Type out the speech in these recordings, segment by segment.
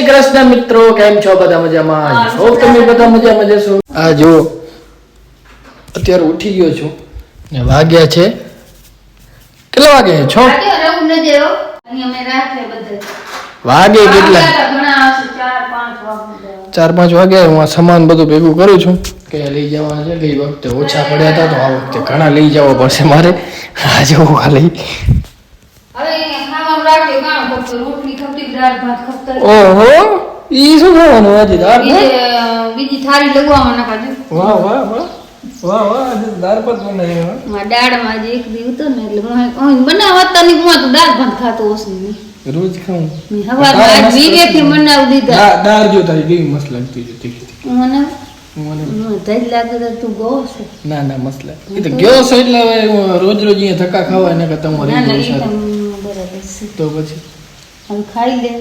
શ્રી કૃષ્ણ મિત્રો કેમ છો? બધા મજામાં? હોપ તમે બધા મજામાં જશો આ જો અત્યારે ઉઠી ગયો છું. ને વાગ્યા છે. કેટલા વાગે? છો? વાગે કેટલા? ચાર પાંચ વાગે વાગ્યા હું આ સામાન બધું ભેગું કરું છું. કે લઈ જવાના છે ગઈ વખતે ઓછા પડ્યા હતા તો આ વખતે ઘણા લઈ જવા પડશે મારે. આજે હું ખાલી હવે અહીંયા ખાવાનું રાખે કામ ફક્ત રોટલી ખપતી દાળ ભાત ખપતા ઓહો ઈ શું ખાવાનું આજે દાળ ભાત? બીજે, અ, બીજી થાળી લગવામાં નાખાજો. વાહ વાહ વાહ. વાહ વાહ આજે દાળ ભાત બનાવ્યા હો. માં દાળમાં આજે એક દી હતો ને એટલે હું હું બનાવતા ની હું તો દાળ ભાત ખાતો હશે નહીં રોજ ખાઉં? મેં હવારમાં આજ વિવેકથી બનાવી દીધા. દા- દાળ જો તારી કેવી મસ્ત લાગતી છે તીખી તીખી. મને? મને મને ધજ લાગે તો તું ગો છે. ના ના મસ્ત લાગે. એ તો ગયો છો એટલે હવે હું રોજ રોજ અહીંયા ધક્કા ખાવા એના કરતા હું ના ના રહી એ જાઉં તો સારું. બરાબર છે. તો પછી? હવે ખાઈ લે.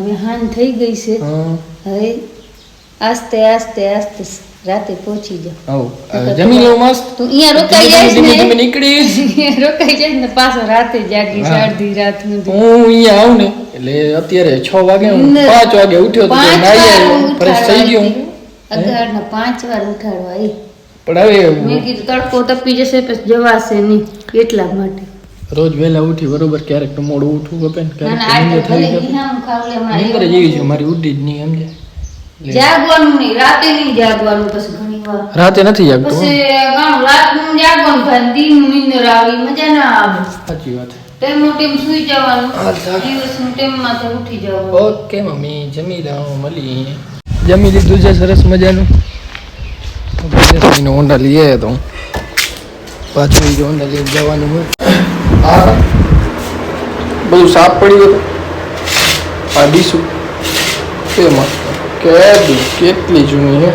હવે હાન થઈ ગઈ છે. હા. હવે આસ્તે આસ્તે આસ્તે રાતે પહોંચી જાઓ. આવો. જમી લઉં મસ્ત. તું અહીંયા રોકાઈ જાય ધીમે ધીમે ને? નીકળીશ રોકાઈ જાય ને પાછો રાતે જાગી. અડધી રાત હું અહીંયા આવું ને એટલે અત્યારે છ વાગે હું પાંચ વાગે ઉઠ્યો તો આવ્યો ફ્રેશ થઈ ગયો હું. અગિયારના પાંચ વાર ઉઠાડવા એ પણ હવે મેં કીધું તડકો તપી જશે પછી જવાશે નહીં એટલા માટે. રોજ વહેલા ઉઠી બરોબર ક્યારેક તો મોડું ઉઠવું ગપે ને ક્યારેક થઈ તો નીકળે જેવી છે મારી ઉઠી જ નહીં સમજે? જાગવાનું નહીં રાતે નહીં જાગવાનું પછી ઘણીવાર રાતે નથી જાગતો? પછી રાતનું જાગવાનું થાય દિન નીંદર આવી મજા ના આવે. સાચી વાત ટાઈમનો ટાઈમ સુઈ જવાનું દિવસનું ટાઈમમાં તો ઉઠી જવાનું. ઓકે મમ્મી જમી રહો મળી જમી લીધું છે સરસ મજાનું. હોન્ડા લઈએ તો પાછું હોન્ડા લઈને જવાનું હોય. હા બધું સાફ પડી ગયું આ ડીશું કે મસ્ત કેટલી કેટલી જૂની છે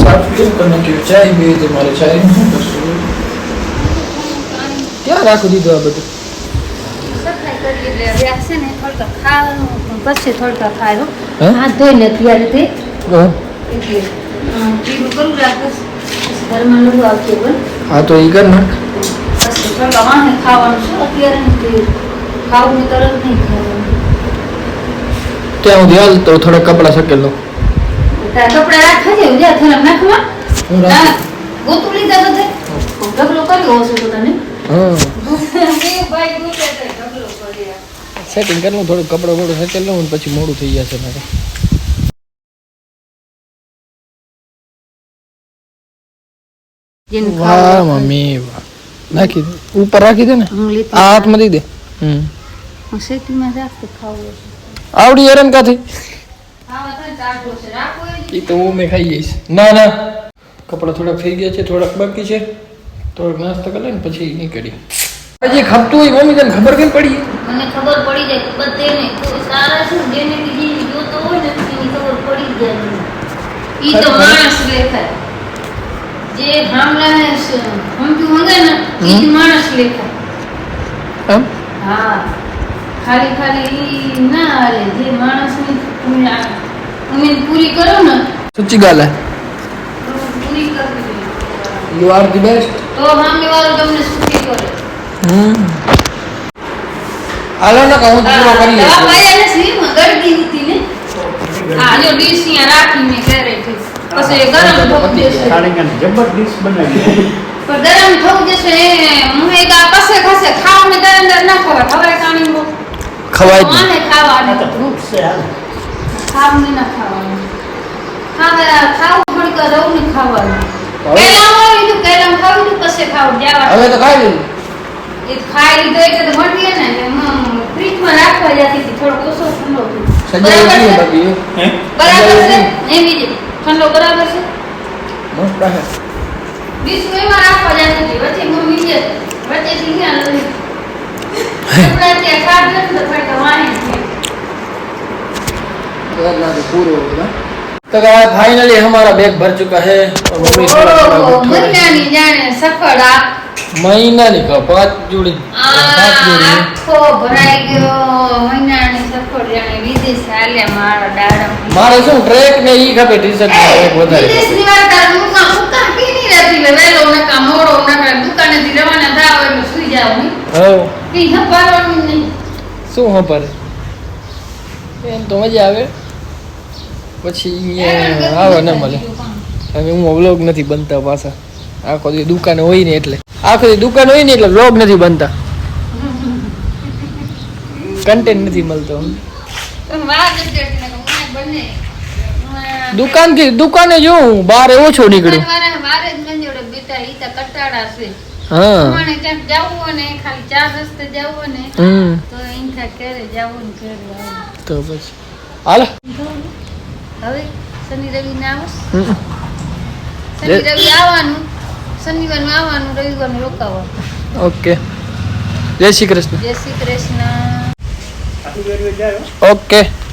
સાફ કેમ કરી નાખ્યું ચાય પીવી હતી મારે ચાય શું કરશું? ક્યાં રાખી દીધું આ બધું? સફાઈ કરી એટલે હવે આ છે ને થોડકા ખાવાનું પછી થોડકા ખાય. હે? હાથ ધોઈને અત્યારે તે. હા. એટલે અમ, પીલું કરું રાખીશ. પછી ઘરમાં નવું આવશે બોલ હા તો એ કર નાખ પછી થોડકા વાહે ખાવાનું છે અત્યારે નથી. ખાવું તરત નહીં ખાવાનું. ત્યાં હું ધ્યાન તો થોડા કપડા છે ઉદ્યા નાખવા? ના, ગોતું લીધા ઢગલો કર્યો હશે તો તને? સેટિંગ કરી લઉં થોડું કપડું લઉં ને પછી મોડું થઈ જશે મારે. વાહ મમ્મી વાહ. નાખી દે. ઉપર રાખી દે ને? આ હાથમાં દઈ દે. હમ. આવડી હેરાન કાથી? ને એ તો હું મેં ખાઈ જઈશ ના ના. કપડા થોડાક થઈ ગયા છે થોડાક બાકી છે. થોડાક નાસ્તો કરી લઈને ને પછી નીકળી હજી ખપતું હોય મમ્મી તને ખબર કેમ પડી? મને ખબર પડી જાય કે બધેને કોઈ સારા છે જેને બીજી જોતો હોય ને એની ખબર પડી જાય ઈ તો? માણસ લેખાય જે મંગે ને સચ્ચી ગાલ હે. યુ આર ધી બેસ્ટ તો સામેવાળો તમને સુખી કરે. હમ. હાલો ને કહું પૂરો કરી લે આ ભાઈ ને સી ગળગી હતી ને? હા જો ડીશ અહીંયા રાખી મે કરે પછી ગરમ થવું જશે જબર ડીશ બનાવી. પણ ગરમ થવું જશે હું. એક આ પાસે ખાશે ખાવા ને દર અંદર ના ખવાય. ખવાય કાણી ખવાય જ નહીં. ખાવા ખાવાનું. તો ફ્રૂટ છે ખાવું ને ના ખાવાનું. ખાવા ખાવું થોડીક રહું ને ખાવાનું. પહેલા હોય તો પહેલા ખાવું તો પછી ખાવું. જવા હવે તો ખાઈ લીધું. એ ખાઈ લીધો એટલે તો મટીએ ને ફ્રીજમાં રાખવા જતી હતી થોડોક ઓછો ઠંડો બરાબર છે? બરાબર છે? એમ બીજે ઠંડો બરાબર છે? મસ્ત હે. ડીશ એમાં રાખવા જતી હતી વચ્ચે મમ્મી જે વચ્ચેથી ક્યાં લઈ આપણે ત્યાં ખાધું ને તો થોડીક વાણી છે पूरा होगा तो फाइनली हमारा बैग भर चुका है और मम्मी थोड़ा थोड़ा ઓહો, उठा रही है। મહિનાની જાણે સફળ આ महीना नहीं कहा पाँच जोड़ी सात जोड़ी है। આખો ભરાઈ ગયો મહિનાની સફળ જાણે વિદેશ હાલ્યા મારા દાડમ મારે શું ટ્રેક ને ઈ ખપે ટી શર્ટ ટ્રેક વધારે વિદેશની વાત તારે મુકા મુકા કેની રહેતી લે વેલો નકા મોડો નકા દુકાનેથી રવાના થાવ એટલે સુઈ જાવની હવ. ઈ હપારવાનું નહીં. શું હપરે એમ તો મજા આવે. પછી આવે ના મળે. હવે હું વ્લોગ નથી બનતા પાછા. આખો દી દુકાન હોય ને એટલે. આખો દી દુકાન હોય ને એટલે વ્લોગ નથી બનતા. કન્ટેન્ટ નથી મળતો દુકાનથી દુકાને જોઉં બહાર ઓછો નીકળું. મારે જ મંજોડે બેટા ઈ તો કટાડા છે. હા. મને ક્યાંક જવું હોય ને ખાલી ચાર રસ્તે જવું હોય ને તો અહીંથી ઘરે જવું ને ઘરે તો પછી. હાલો. હવે શનિ રવિ ને આવો. શનિ રવિ આવવાનું. શનિવારનું આવવાનું રવિવારનું રોકાવાનું. ઓકે. જય શ્રી કૃષ્ણ. જય શ્રી કૃષ્ણ. ઓકે.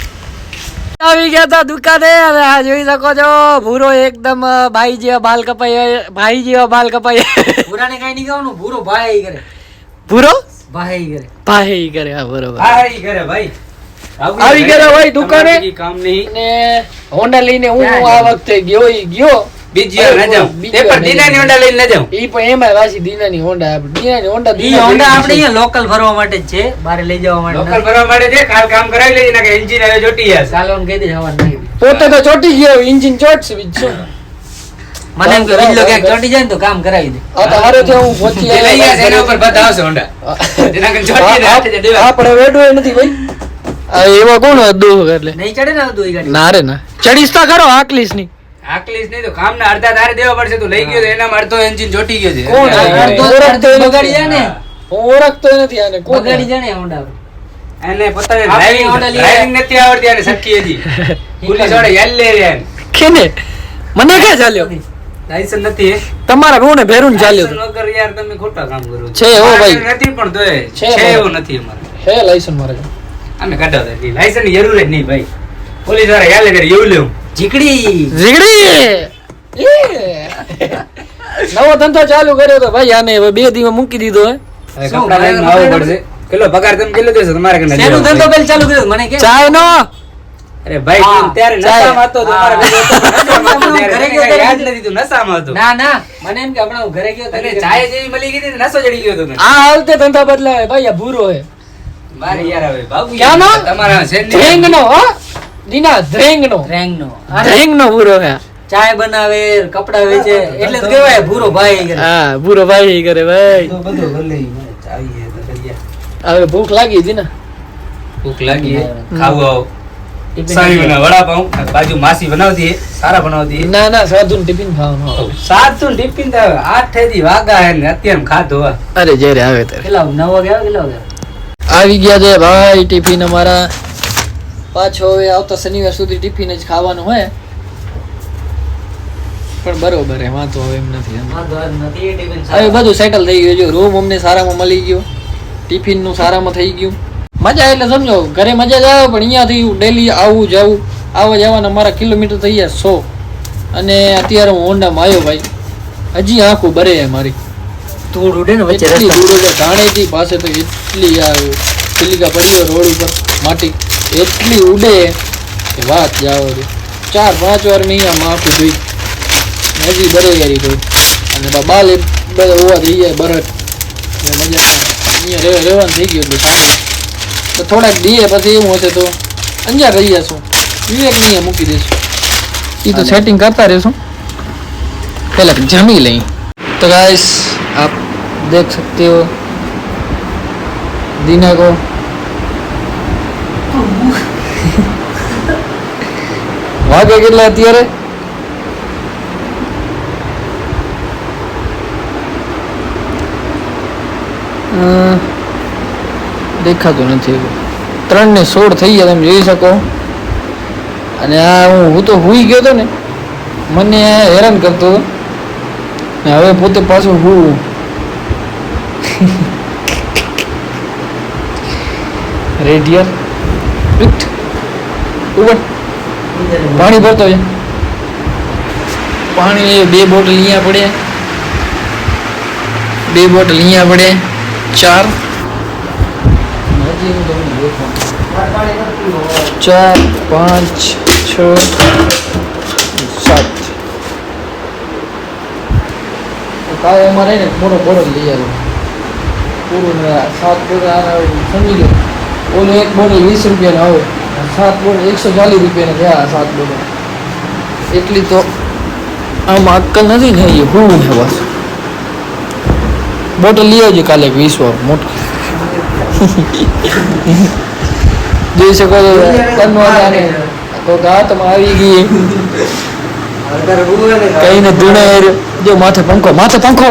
આવી ગયા તા દુકાને હવે આ જોઈ શકો છો ભૂરો એકદમ ભાઈ જેવા બાલ કપાઈ ભાઈ જેવા બાલ કપાઈ. ભૂરાને કઈ નહીં કહેવાનું ભૂરો ભાઈ કરે. ભૂરો? ભાઈ કરે. ભાઈ કરે હા બરોબર. ભાઈ કરે ભાઈ. આવી ગયા ભાઈ દુકાને? કામ નહીં. ને હોન્ડા લઈને હું આ વખતે ગયો? ગયો. બીજી વાર ન જાઉં. તે પણ દીનાની હોન્ડા લઈને ન જાઉં. ઈ પણ એમાં વાસી દીનાની હોન્ડા આપણે દીનાની હોન્ડા ઈ હોન્ડા આપણે અહીંયા લોકલ ફરવા માટે જ છે. બારે લઈ જવા માટે લોકલ ભરવા માટે છે કાલ કામ કરાવી લેજે ના કે એન્જિન હવે જોટી જશે ચાલો કહી દે હવા નહીં પોતે તો ચોટી ગયો ઇન્જિન ચોટશે બીજું મને એમ કે વિજલો ક્યાંક ચોટી જાય ને તો કામ કરાવી દે. આ તો હારે છે હું પહોંચી લઈ જાય એના ઉપર બધા આવશે હોન્ડા જેના કન ચોટી દેવા. આપણે વેડો નથી ભાઈ. આ એવા કોણ દુઃખ એટલે. નહીં ચડે ને એ ગાડી? ના રે ના. ચડીશ તો ખરો આકલીસની આકલીસ નહીં તો કામના અડધા તારે દેવા પડશે તું લઈ ગયો એના અડધો એન્જિન ચોટી ગયો છે. કોણ? અડધો- અડધો ઓળખતો બગાડી જાય ને. હું. ઓળખતો નથી આને. કોણ? બગાડી જાય ને હોન્ડા એને પોતાને ડ્રાઇવિંગ ડ્રાઇવિંગ નથી આવડતી અને સરખી હજી. પોલીસવાળા યાદ લે રે કેને? મને કે ચાલ્યો? લાયસન્સ નથી તમારા બહુ ભેરું ચાલ્યો લાયસન્સ વગર યાર તમે ખોટા કામ કરો છે. હો ભાઈ. નથી પણ તોય છે. એવું નથી અમારે. છે લાયસન્સ મારે. અમે કાઢો. લાયસન્સની જરૂર જ નહીં ભાઈ. પોલીસવાળા યાદ લે કરે એવું લેવું જીકડી જીગડી! નવો ધંધો ચાલુ કર્યો તો ભાઈ આને હવે બે દિવસ મૂકી દીધો હે. કપડા લઈને આવવું પડશે. કેટલો પગાર તમે કેટલો દેશો? તમારે કને શેનું ધંધો ભાઈ? ચાલુ કર્યો મને કે? ચાય નો અરે ભાઈ તું ત્યારે નશામાં હતો તમારે ઘરે ગયો ત્યારે યાદ નથી તું નશામાં હતો. ના ના. મને એમ કે હમણાં હું ઘરે ગયો ત્યારે ચાય જેવી મળી ગઈ હતી ને ચડી ગયો હતો તને. આ હાલતે ધંધા બદલાય ભાઈ આ ભૂરો હે. મારે યાર હવે બાબુ ક્યાંનો? તમારા શેરની- નો હો. દીના ધ્રેંગ નો રેંગ નો ધ્રેંગ નો ભૂરો હે. ચાય બનાવે કપડા વેચે એટલે જ કહેવાય ભૂરો ભાઈ કરે. હા ભૂરો ભાઈ કરે ભાઈ. તો બધું ભલે ચાવીએ તો હવે ભૂખ લાગી હતી ને ભૂખ લાગી ખાવું આવો. સારી બનાવ વડાપાઉં. બાજુ માસી બનાવતી સારા બનાવતી ના ના સાધુન ટિફિન ખાવાનું તો સાતું ટિફિન તો આઠથી વાગા હે ને અત્યારે ખાધો. અરે જયારે આવે ત્યારે. કેટલા નવ વાગે આવે કેટલા વાગે આવી ગયા છે ભાઈ ટિફિન અમારા. પાછો હવે આવતા શનિવાર સુધી ટિફિન જ ખાવાનું હોય. પણ બરોબર એમાં વાંધો હવે એમ નથી હવે બધું સેટલ થઈ ગયું રૂમ અમને સારામાં મળી ગયો. ટિફિનનું સારામાં થઈ ગયું. મજા એટલે સમજો ઘરે મજા જ આવે પણ અહીંયાથી ડેલી આવું જવું. આવવા જવાના મારા કિલોમીટર થઈ ગયા સો. અને અત્યારે હું હોન્ડામાં આવ્યો ભાઈ. હજી આંખું બરે છે મારી. ધૂળ ઉડે ને વચ્ચે રસ્તા. દૂર છે પાસે તો એટલી આ સિલિકા પડી ગયો રોડ ઉપર માટી. એટલી ઉડે કે વાત જાવ રે ચાર પાંચ વાર મેં અહીંયા આખું જોઈ ને હજી બરે યારી જોઈ અને બા બાલ એ બધા હોવા થઈ જાય બરડ એટલે મજા ના આવે. અહીંયા રહેવા રહેવાનું થઈ ગયું એટલે સારું તો થોડાક દીએ પછી એવું હશે તો અંજાર રહી જશું વિવેક અહીંયા મૂકી દઈશું એ તો સેટિંગ કરતા રહેશું પહેલા જમી લઈ तो गाइस आप देख सकते हो दीना को વાગે કેટલા અત્યારે? દેખાતું નથી ત્રણ ને સોળ થઈ ગયા, તમે જોઈ શકો. અને આ હું હું તો હુઈ ગયો હતો ને, મને હેરાન કરતો ને હવે પોતે પાછું હું. રેડિયર. ઉઠ ઉભર પાણી ભરતો છે. પાણી બે બોટલ અહીંયા પડે. બે બોટલ અહીંયા પડે. ચાર. હજી હું તમને દેખાડું. ચાર, પાંચ, છ, સાત. કાલે અમારે ને મોટો બોટલ લઈ આવ્યો. પૂરું ને સાત બોટલ આના સમજી લો. ઓલું એક બોટલ વીસ રૂપિયાનો આવે. સાત બોટલ એકસો ચાલીસ રૂપિયાને થયા સાત બોટલ એટલી તો આમાં અક્કલ નથી ને એ હું છે બસ. બોટલ લઈ આવજો કાલે એક વીસ વાર મોટી જોઈ શકો છો તનવાદાને તો દાંતમાં આવી ગઈ કઈને ધૂણે જો માથે પંખો માથે પંખો.